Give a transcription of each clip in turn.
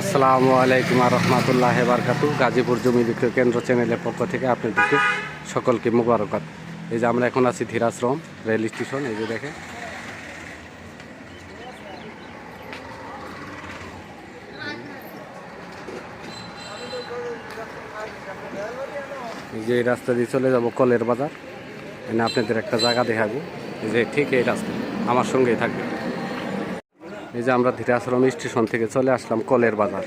আসসালামু আলাইকুম রহমতুল্লাহ বারকাতু গাজীপুর জমি বিক্রয় কেন্দ্র চ্যানেলের পক্ষ থেকে আপনাদেরকে সকলকে মুবারকাত এই যে আমরা এখন আছি ধীরাশ্রম রেল স্টেশন, এই যে দেখে যে এই রাস্তা দিয়ে চলে যাব কলের বাজার। এনে আপনাদের একটা জায়গা দেখাবো। যে ঠিক এই রাস্তা, আমার সঙ্গেই থাকবে। এই যে আমরা ধীরাশ্রম স্টেশন থেকে চলে আসলাম কলের বাজার।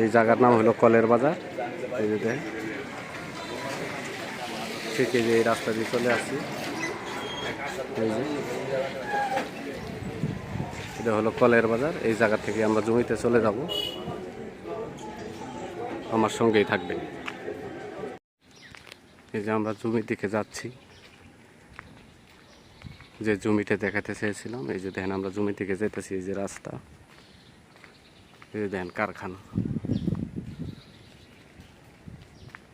এই জায়গার নাম হলো কলের বাজার। এই যে। ঠিক এই যে এই রাস্তা দিয়ে চলে আসছি। এই যে। এটা হলো কলের বাজার। এই জায়গা থেকে আমরা জমিতে চলে যাব। আমার সঙ্গেই থাকবেন। এই যে আমরা জমির দিকে যাচ্ছি। যে জমিটা দেখাতে চেয়েছিলাম, এই যে দেখেন আমরা জমি থেকে যেতেছি এই যে রাস্তা। এই যে দেখেন কারখানা।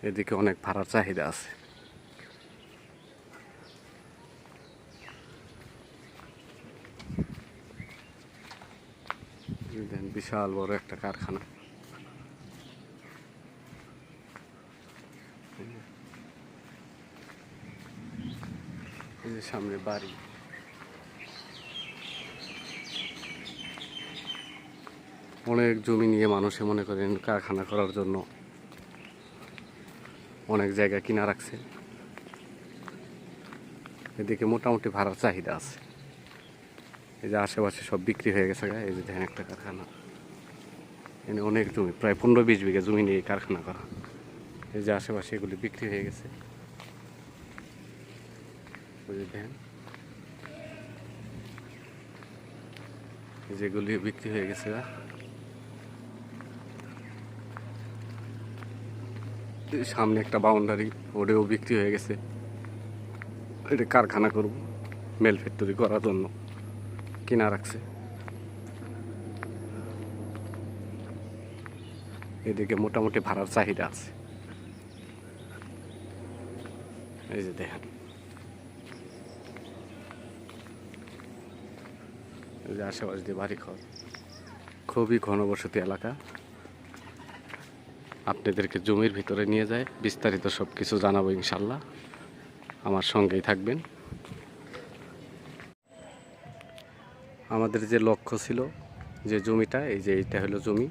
এদিকে অনেক ভাড়ার চাহিদা আছে। বিশাল বড় একটা কারখানা। সামনে বাড়ি। অনেক জমি নিয়ে মানুষে মনে করেন কারখানা করার জন্য অনেক জায়গা কিনা রাখছে। এদিকে মোটামুটি ভাড়ার চাহিদা আছে। এই যে আশেপাশে সব বিক্রি হয়ে গেছে এই যে দেখেন একটা কারখানা। এনে অনেক জমি, প্রায় পনেরো বিশ বিঘা জমি নিয়ে কারখানা করা। এই যে আশেপাশে এগুলি বিক্রি হয়ে গেছে। যেগুলি বিক্রি হয়ে গেছে গা। এই সামনে একটা বাউন্ডারি ওটাও বিক্রি হয়ে গেছে। এটা কারখানা করব মেল ফ্যাক্টরি করার জন্য, কিনা রাখছে। এদিকে মোটামুটি ভাড়ার চাহিদা আছে। এই যে দেখেন। এই যে আশেপাশ দিয়ে বাড়ি ঘর খুবই ঘনবসতি এলাকা। আপনাদেরকে জমির ভিতরে নিয়ে যায়। বিস্তারিত সব কিছু জানাব ইনশাল্লাহ আমার সঙ্গেই থাকবেন। আমাদের যে লক্ষ্য ছিল যে জমিটা, এই যে এইটা হলো জমি।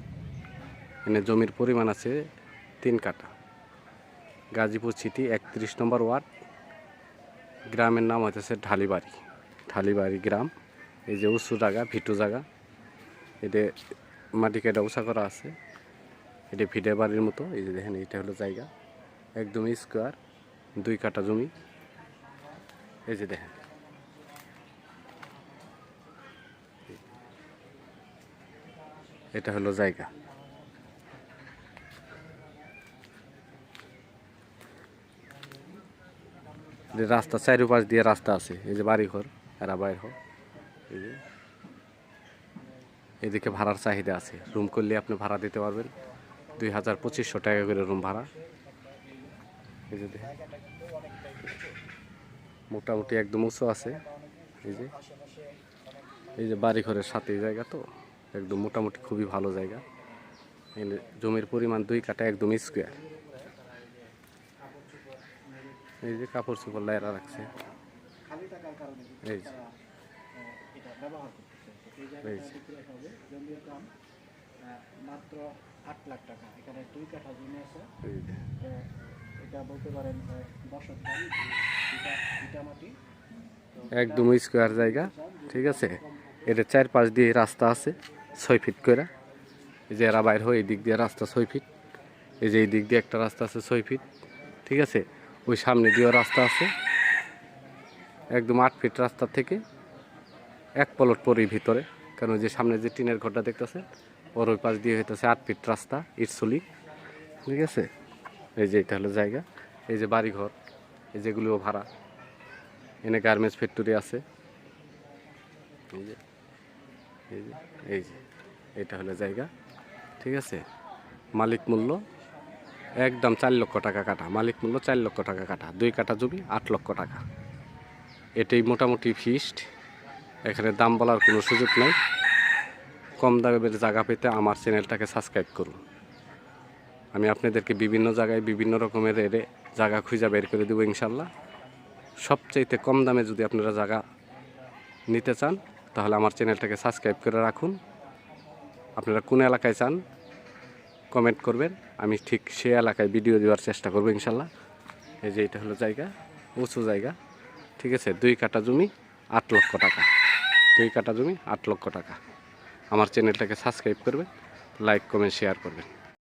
এখানে জমির পরিমাণ আছে তিন কাটা গাজীপুর সিটি একত্রিশ নম্বর ওয়ার্ড। গ্রামের নাম হইতেছে ঢালিবাড়ি। ঢালিবাড়ি গ্রাম। এই যে উঁচু জায়গা, ভিটু জায়গা। এটা মাটি কেটে উঁচা করা আছে। এটা ভিটে বাড়ির মতো, এই যে দেখেন এটা হলো জায়গা একদম স্কোয়ার দুই কাটা জমি। এই যে দেখেন। এটা হলো জায়গা। রাস্তা চারিপাশ দিয়ে রাস্তা আছে, এই যে বাড়ি ঘর এরা বাইর হোক এই যে। এদিকে ভাড়ার চাহিদা আছে রুম করলে আপনি ভাড়া দিতে পারবেন। দুই হাজার পঁচিশশো টাকা করে রুম ভাড়া। এই যে মোটামুটি একদম উঁচু আছে। এই যে। এই যে বাড়ি ঘরের সাথে জায়গা তো, একদম মোটামুটি খুবই ভালো জায়গা। জমির পরিমাণ দুই কাটা একদম স্কোয়ার এই যে কাপড় চোপড় লাইরা রাখছে। এই যে। মাত্র আট লাখ টাকা। এখানে দুই কাঠা জমি আছে। তো এটা বলতে পারেন আহ, দশের দাম। এটা ইটা মাটি। তো একদম স্কোয়ার জায়গা। ঠিক আছে? এটা চার পাঁচ দিয়ে রাস্তা আছে ছয় ফিট করে। এই যে এরা বাইর হয় এই দিক দিয়ে রাস্তা ছয় ফিট। এই যে এই দিক দিয়ে একটা রাস্তা আছে ছয় ফিট। ঠিক আছে? ওই সামনে দিয়েও রাস্তা আছে। একদম আট ফিট রাস্তা থেকে এক পলট পরেই ভিতরে। কারণ যে সামনে যে টিনের ঘরটা দেখতেছে ওর ওই পাশ দিয়ে হইতেছে আট ফিট রাস্তা, ইটসলি। ঠিক আছে? এই যে এটা হলো জায়গা। এই যে বাড়িঘর, এই যেগুলিও ভাড়া। এনে গার্মেন্টস ফ্যাক্টরি আছে। এই যে এই যে এই যে, এটা হলো জায়গা। ঠিক আছে? মালিক মূল্য একদম চার লক্ষ টাকা কাটা মালিক মূল্য চার লক্ষ টাকা কাটা দুই কাটা জমি, আট লক্ষ টাকা। এটাই মোটামুটি ফিস্ট এখানে দাম বলার কোনো সুযোগ নাই। কম দামের জায়গা পেতে আমার চ্যানেলটাকে সাবস্ক্রাইব করুন। আমি আপনাদেরকে বিভিন্ন জায়গায় বিভিন্ন রকমের রেটে জায়গা খুঁজে বের করে দেবো ইনশাল্লাহ। সবচাইতে কম দামে যদি আপনারা জায়গা নিতে চান, তাহলে আমার চ্যানেলটাকে সাবস্ক্রাইব করে রাখুন। আপনারা কোন এলাকায় চান, কমেন্ট করবেন। আমি ঠিক সেই এলাকায় ভিডিও দেওয়ার চেষ্টা করব ইনশাল্লাহ। এই যে এটা হলো জায়গা, উঁচু জায়গা। ঠিক আছে, দুই কাটা জমি, আট লক্ষ টাকা। দুই কাটা জমি আট লক্ষ টাকা। আমার চ্যানেলটাকে সাবস্ক্রাইব করবেন লাইক কমেন্ট শেয়ার করবেন।